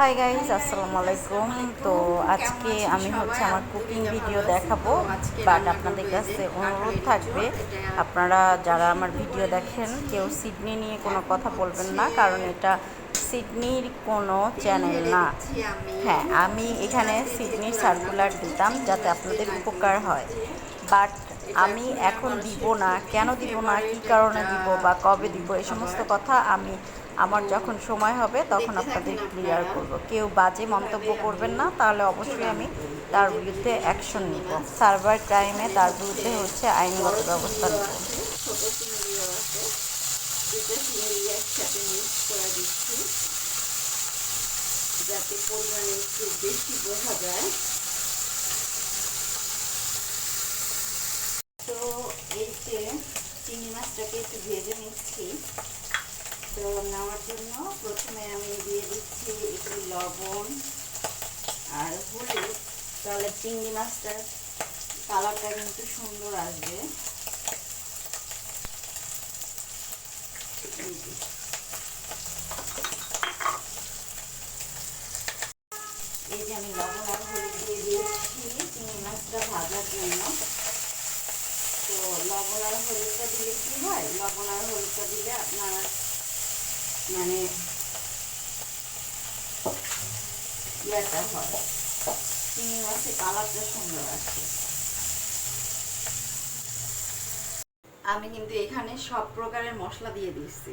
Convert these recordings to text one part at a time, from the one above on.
Hi guys আসসালামু আলাইকুম তো আজকে আমি হচ্ছে আমার কুকিং ভিডিও দেখাবো বাট আপনাদের কাছে অনুরোধ থাকবে, আপনারা যারা আমার ভিডিও দেখেন, কেউ সিডনি নিয়ে কোনো কথা বলবেন না, কারণ এটা সিডনির কোনো চ্যানেল না। হ্যাঁ আমি এখানে সিডনির সার্কুলার দিতাম, যাতে আপনাদের উপকার হয়। বাট আমি এখন দিব না, কেন দিব না, কী কারণে দিব বা কবে দিব, এই সমস্ত কথা আমি, আমার যখন সময় হবে তখন আপনাদের ক্লিয়ার করব। কেউ বাজে মন্তব্য করবেন না, তাহলে অবশ্যই আমি তার বিরুদ্ধে অ্যাকশন নিব। সার্ভার ক্রাইমে তার বিরুদ্ধে হচ্ছে আইনগত ব্যবস্থা নেব। যাতে পরিমাণে একটু বেশি বোঝা যায়। যে চিংড়ি মাছটাকে একটু ভেজে নিচ্ছি। তো নেওয়ার জন্য প্রথমে আমি দিয়ে দিচ্ছি একটু লবণ আর হলুদ, তাহলে চিংড়ি মাছটার কালারটা কিন্তু সুন্দর আসবে এই যে আমি লবণ আর হলুদ দিয়ে দিয়েছি চিংড়ি মাছটা ভাজার জন্য তো লবণ আর হলুদটা দিলে কি হয় লবণ হলুদটা দিলে আপনার মানে ইয়েটা হয়। চিংড়ি মাছের কালারটা সুন্দর আসে আমি কিন্তু এখানে সব প্রকারের মশলা দিয়ে দিচ্ছি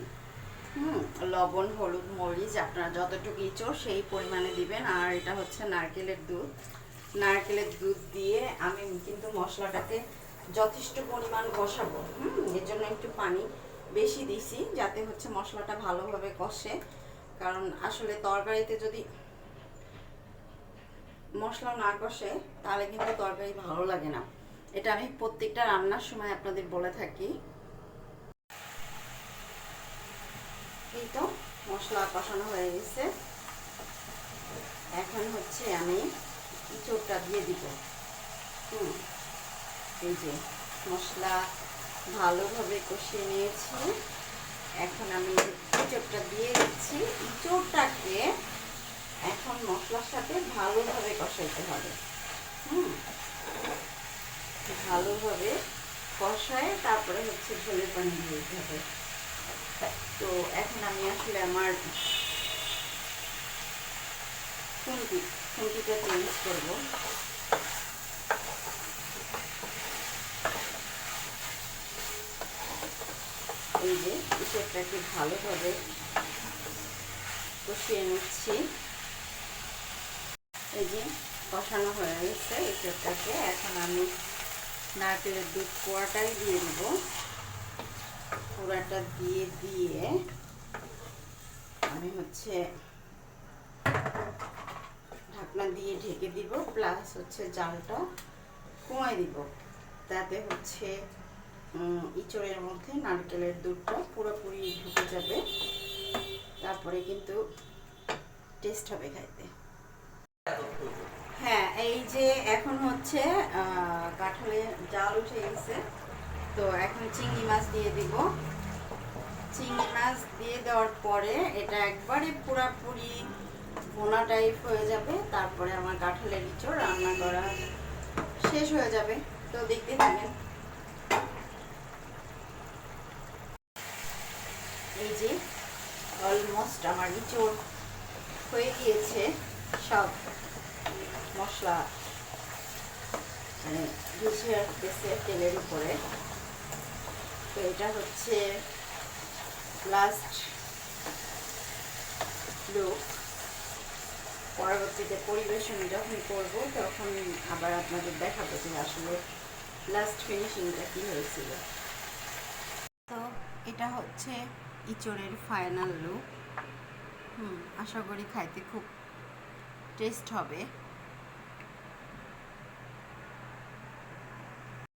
হুম, লবণ, হলুদ, মরিচ, আপনারা যতটুকু ইচোর সেই পরিমাণে দিবেন। আর এটা হচ্ছে নারকেলের দুধ। নারকেলের দুধ দিয়ে আমি কিন্তু মশলাটাকে যথেষ্ট পরিমাণ কষাবো। হুম, এর জন্য একটু পানি বেশি দিছি যাতে হচ্ছে মশলাটা ভালোভাবে কষে। কারণ আসলে তরকারিতে যদি মশলা না কষে, তাহলে কিন্তু তরকারি ভালো লাগে না। এটা আমি প্রত্যেকটা রান্নার সময় আপনাদের বলে থাকি। এই তো মশলা কষানো হয়ে গেছে। এখন হচ্ছে আমি ইঁচড়টা দিয়ে দিব। হুম, এই যে মশলা ভালোভাবে কষিয়ে নিয়েছি। এখন আমি ইঁচড়টা দিয়ে দিচ্ছি। ইঁচড়টাকে এখন মশলার সাথে ভালোভাবে কষাইতে হবে। হুম? ভালোভাবে কষায় তারপরে হচ্ছে ঝোলের পানি দিয়ে দিতে হবে। তো এখন আমি আসলে আমার খুন্তি খুন্তিটা চেঞ্জ করব। এই যে ইঁচড়টাকে ভালোভাবে কষিয়ে নিচ্ছি। এই যে, কষানো হয়ে গেছে ইঁচড়টাকে এখন আমি নারকেলের দুধ পোড়াটাই দিয়ে দিব। পোড়াটা দিয়ে দিয়ে আমি হচ্ছে ঢাকনা দিয়ে ঢেকে দিব প্লাস হচ্ছে জালটা কমাই দিব। তাতে হচ্ছে ইঁচড়ের মধ্যে নারকেলের দুধটা পুরোপুরি ঢুকে যাবে। তারপরে কিন্তু টেস্ট হবে খাইতে। হ্যাঁ এই যে এখন হচ্ছে কাঁঠালে জাল উঠে গেছে। তো এখন চিংড়ি মাছ দিয়ে দিব। চিংড়ি মাছ দিয়ে দেওয়ার পরে এটা একবারে পুরাপুরি ভোনা টাইপ হয়ে যাবে। তারপরে আমার কাঁঠালের ইঁচড় রান্না করা শেষ হয়ে যাবে। তো দেখতে থাকেন এই যে অলমোস্ট আমার ইঁচড় হয়ে গিয়েছে সব মশলা মানে ভেসে আসতেছে তেলের উপরে। তো এটা হচ্ছে লাস্ট লুক পরবর্তীতে পরিবেশন যখন করব, তখন আবার আপনাদের দেখাবো যে আসলে লাস্ট ফিনিশিংটা কী হয়েছিল। তো এটা হচ্ছে ইঁচড়ের ফাইনাল লুক আশা করি খাইতে খুব টেস্ট হবে।